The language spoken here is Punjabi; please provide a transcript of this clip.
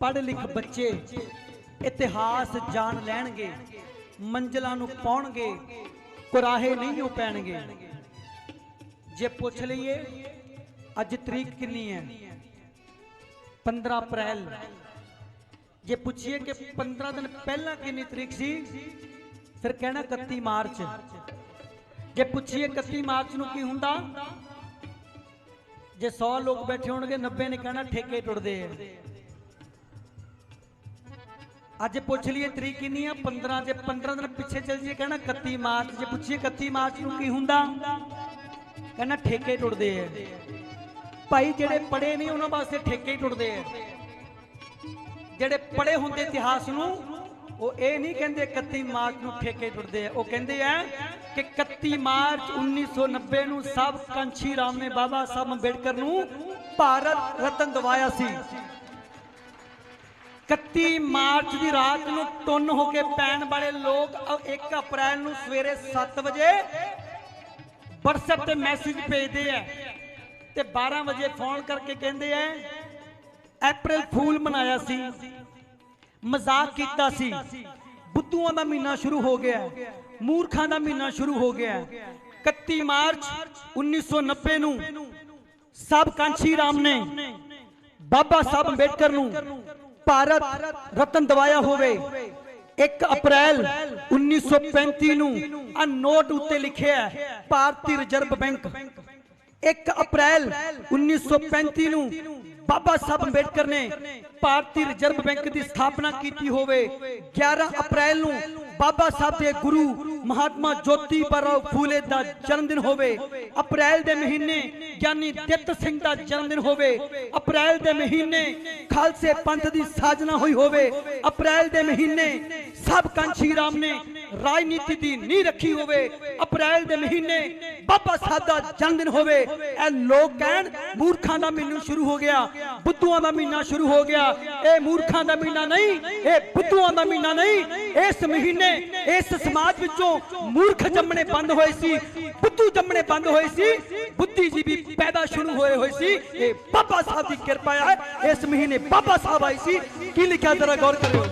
ਪੜ੍ਹ ਲਿਖ ਬੱਚੇ ਇਤਿਹਾਸ ਜਾਣ ਲੈਣਗੇ, ਮੰਜ਼ਲਾਂ ਨੂੰ ਪਾਉਣਗੇ, ਕੁਰਾਹੇ ਨਹੀਂ ਉਹ ਪੈਣਗੇ। ਜੇ ਪੁੱਛ ਲਈਏ, ਅੱਜ ਤਰੀਕ ਕਿੰਨੀ ਹੈ? 15 ਅਪ੍ਰੈਲ। ਜੇ ਪੁੱਛੀਏ ਕਿ 15 ਦਿਨ ਪਹਿਲਾਂ ਕਿੰਨੀ ਤਰੀਕ ਸੀ, ਫਿਰ ਕਹਿਣਾ 31 ਮਾਰਚ। ਜੇ ਪੁੱਛੀਏ 31 ਮਾਰਚ ਨੂੰ ਕੀ ਹੁੰਦਾ, ਜੇ 100 ਲੋਕ ਬੈਠੇ ਹੋਣਗੇ 90 ਨੇ ਕਹਿਣਾ ਠੇਕੇ ਟੁੱਟਦੇ ਆ। ਅੱਜ ਪੁੱਛ ਲਈਏ ਤਰੀਕ ਕਿੰਨੀ ਆ? 15 ਜੇ 15 ਦਿਨ ਪਿੱਛੇ ਚੱਲ ਜੀਏ ਕਹਿਣਾ 31 ਮਾਰਚ, ਜੇ ਪੁੱਛੀਏ 31 ਮਾਰਚ ਨੂੰ ਕੀ ਹੁੰਦਾ? ਕਹਿੰਦਾ ਠੇਕੇ ਟੁੱਟਦੇ ਆ। ਭਾਈ ਜਿਹੜੇ ਪੜੇ ਨਹੀਂ, ਉਹਨਾਂ ਵਾਸਤੇ ਠੇਕੇ ਹੀ ਟੁੱਟਦੇ ਆ। ਜਿਹੜੇ ਪੜੇ ਹੁੰਦੇ ਇਤਿਹਾਸ ਨੂੰ, ਉਹ ਇਹ ਨਹੀਂ ਕਹਿੰਦੇ 31 ਮਾਰਚ ਨੂੰ ਠੇਕੇ ਟੁੱਟਦੇ ਆ। ਉਹ ਕਹਿੰਦੇ ਆ ਕਿ 31 ਮਾਰਚ 1990 ਨੂੰ ਸਭ ਕੰਛੀ ਰਾਮ ਨੇ ਬਾਬਾ ਸਾਹਿਬ ਅੰਬੇਡਕਰ ਨੂੰ ਭਾਰਤ ਰਤਨ ਦਿਵਾਇਆ ਸੀ। 31 ਮਾਰਚ ਦੀ ਰਾਤ ਨੂੰ ਟੁੰਨ ਹੋ ਕੇ ਪੈਣ ਵਾਲੇ ਲੋਕ 1 ਅਪ੍ਰੈਲ ਨੂੰ ਸਵੇਰੇ 7 ਵਜੇ WhatsApp ਤੇ ਮੈਸੇਜ ਭੇਜਦੇ ਆ ਤੇ 12 ਵਜੇ ਫੋਨ ਕਰਕੇ ਕਹਿੰਦੇ ਆ ਅਪ੍ਰੈਲ ਫੂਲ ਮਨਾਇਆ ਸੀ, ਮਜ਼ਾਕ ਕੀਤਾ ਸੀ, ਬੁੱਧੂਆਂ ਦਾ ਮਹੀਨਾ ਸ਼ੁਰੂ ਹੋ ਗਿਆ, ਮੂਰਖਾਂ ਦਾ ਮਹੀਨਾ ਸ਼ੁਰੂ ਹੋ ਗਿਆ। 31 ਮਾਰਚ 1990 ਨੂੰ ਸਭ ਕਾਂਸ਼ੀ ਰਾਮ ਨੇ, ਬਾਬਾ ਸਾਹਿਬ ਅੰਬੇਡਕਰ ਨੂੰ ਭਾਰਤ ਰਤਨ ਦਵਾਇਆ ਹੋਵੇ। 1 ਅਪ੍ਰੈਲ 1935 ਨੂੰ ਆ ਨੋਟ ਉੱਤੇ ਲਿਖਿਆ ਹੈ, ਭਾਰਤੀ ਰਿਜ਼ਰਵ ਬੈਂਕ। 1 ਅਪ੍ਰੈਲ 1935 ਨੂੰ ਬਾਬਾ ਸਾਹਿਬ ਅੰਬੇਡਕਰ ਨੇ ਭਾਰਤੀ ਰਿਜ਼ਰਵ ਬੈਂਕ ਦੀ ਸਥਾਪਨਾ ਕੀਤੀ ਹੋਵੇ। 11 ਅਪ੍ਰੈਲ ਨੂੰ ਬਾਬਾ ਸਾਹਿਬ ਦੇ ਗੁਰੂ ਮਹਾਤਮਾ ਜੋਤੀ ਬਰਾਓ ਫੂਲੇ ਦਾ ਜਨਮ ਦਿਨ ਹੋਵੇ। ਅਪ੍ਰੈਲ ਦੇ ਮਹੀਨੇ ਗਿਆਨੀ ਦਿੱਤ ਸਿੰਘ ਦਾ ਜਨਮ ਦਿਨ ਹੋਵੇ, ਅਪ੍ਰੈਲ ਦੇ ਮਹੀਨੇ ਖਾਲਸੇ ਪੰਥ ਦੀ ਸਾਜਨਾ ਹੋਈ ਹੋਵੇ, ਅਪ੍ਰੈਲ ਦੇ ਮਹੀਨੇ ਸਭ ਕਾਂਛੀ ਰਾਮ ਨੇ ਰਾਜਨੀਤੀ ਦੀ ਨੀਂਹ ਰੱਖੀ ਹੋਵੇ, ਅਪ੍ਰੈਲ ਦੇ ਮਹੀਨੇ ਬਾਬਾ ਸਾਹਿਬ ਦਾ ਜਨਮ ਦਿਨ ਹੋਵੇ, ਇਹ ਲੋਕ ਕਹਿਣ ਮੂਰਖਾਂ ਦਾ ਮਹੀਨਾ ਸ਼ੁਰੂ ਹੋ ਗਿਆ, ਬੁੱਧੂਆਂ ਦਾ ਮਹੀਨਾ ਸ਼ੁਰੂ ਹੋ ਗਿਆ, ਇਹ ਮੂਰਖਾਂ ਦਾ ਮਹੀਨਾ ਨਹੀਂ, ਇਹ ਬੁੱਧੂਆਂ ਦਾ ਮਹੀਨਾ ਨਹੀਂ, ਇਸ ਮਹੀਨੇ ਇਸ ਸਮਾਜ ਵਿੱਚੋਂ ਮੂਰਖ ਜੰਮਣੇ ਬੰਦ ਹੋਏ ਸੀ ਬੁੱਧੂ ਜੰਮਣੇ ਬੰਦ ਹੋਏ ਸੀ। ਬੁੱਧੀਜੀਵੀ ਪੈਦਾ ਸ਼ੁਰੂ ਹੋਏ ਹੋਏ ਸੀ। ਇਹ ਬਾਬਾ ਸਾਹਿਬ ਦੀ ਕਿਰਪਾ ਹੈ ਇਸ ਮਹੀਨੇ ਬਾਬਾ ਸਾਹਿਬ ਆਈ ਸੀ। ਕੀ ਲਿਖਿਆ ਜਰਾ ਗੌਰ ਕਰਿਓ।